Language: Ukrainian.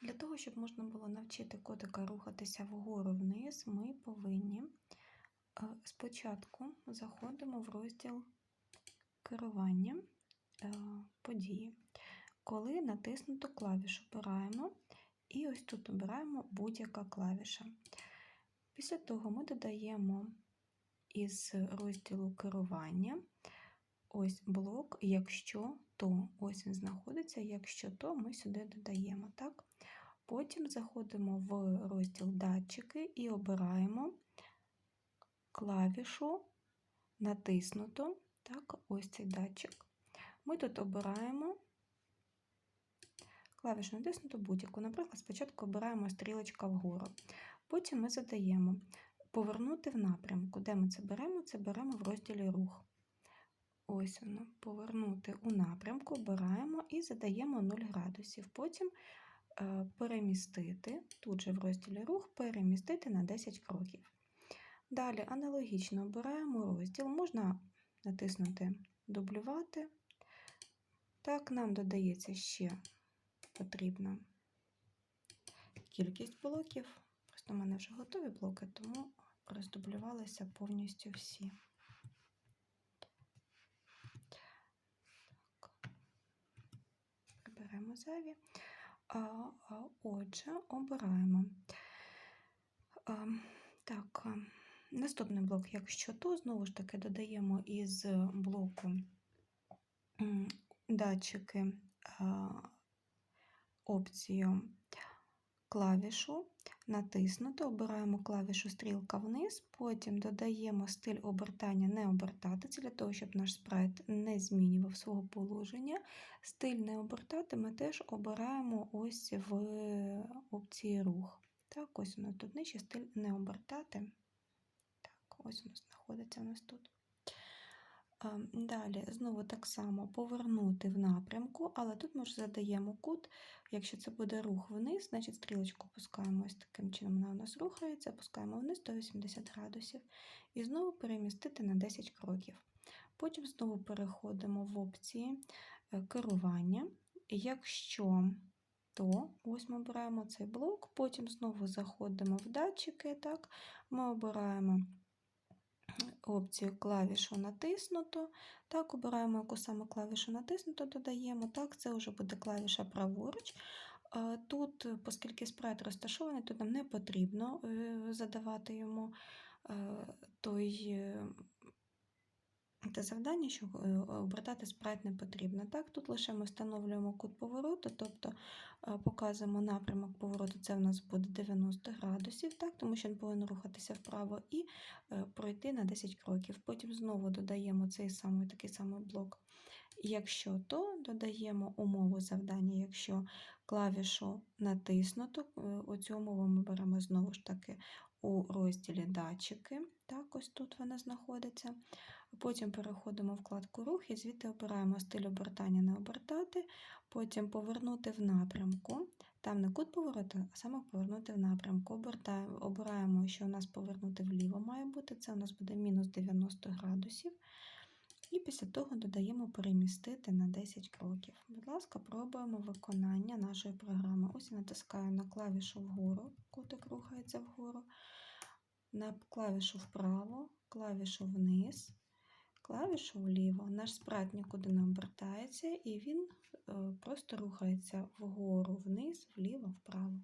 Для того, щоб можна було навчити котика рухатися вгору вниз, ми повинні е, спочатку заходимо в розділ керування е, події. Коли натиснуто клавішу, обираємо, і ось тут обираємо будь-яка клавіша. Після того ми додаємо із розділу керування ось блок, якщо то, ось він знаходиться, якщо то, ми сюди додаємо. так? Потім заходимо в розділ датчики і обираємо клавішу натиснуто, так, ось цей датчик. Ми тут обираємо клавішу натиснуто будь-яку. Наприклад, спочатку обираємо стрілочка вгору. Потім ми задаємо повернути в напрямку. Де ми це беремо? Це беремо в розділі рух. Ось воно, повернути у напрямку, обираємо і задаємо 0 градусів. Потім перемістити, тут же в розділі рух, перемістити на 10 кроків. Далі аналогічно обираємо розділ, можна натиснути дублювати. Так, нам додається ще потрібна кількість блоків. Просто в мене вже готові блоки, тому роздублювалися повністю всі. Так. Приберемо зайві. Отже, обираємо. Так, наступний блок, якщо то, знову ж таки додаємо із блоку датчики опцію клавішу, натиснуто, обираємо клавішу стрілка вниз, потім додаємо стиль обертання не обертати, це для того, щоб наш спрайт не змінював свого положення. Стиль не обертати ми теж обираємо ось в опції рух. Так, ось воно тут нижче стиль не обертати. Так, ось воно знаходиться у нас тут. Далі, знову так само повернути в напрямку, але тут ми вже задаємо кут. Якщо це буде рух вниз, значить стрілочку пускаємо ось таким чином, вона у нас рухається, пускаємо вниз 180 градусів. І знову перемістити на 10 кроків. Потім знову переходимо в опції е, керування. Якщо то ось ми обираємо цей блок, потім знову заходимо в датчики, так, ми обираємо опцію клавішу натиснуто. Так, обираємо, яку саме клавішу натиснуто, додаємо. Так, це вже буде клавіша праворуч. Тут, оскільки спрайт розташований, то нам не потрібно е, задавати йому е, той е, те завдання, що обертати спрайт не потрібно. Так, Тут лише ми встановлюємо кут повороту, тобто показуємо напрямок повороту, це в нас буде 90 градусів, так, тому що він повинен рухатися вправо і пройти на 10 кроків. Потім знову додаємо цей самий такий самий блок. Якщо то, додаємо умову завдання, якщо клавішу натиснуто, е, оцю умову ми беремо знову ж таки у розділі датчики. Так, ось тут вона знаходиться. Потім переходимо вкладку рух і звідти обираємо стиль обертання не обертати, потім повернути в напрямку. Там не кут повороту, а саме повернути в напрямку. Обираємо, що у нас повернути вліво має бути. Це у нас буде мінус 90 градусів. І після того додаємо перемістити на 10 кроків. Будь ласка, пробуємо виконання нашої програми. Ось я натискаю на клавішу вгору, кутик рухається вгору, на клавішу вправо, клавішу вниз, клавішу вліво. Наш спрат нікуди не обертається, і він е, просто рухається вгору, вниз, вліво, вправо.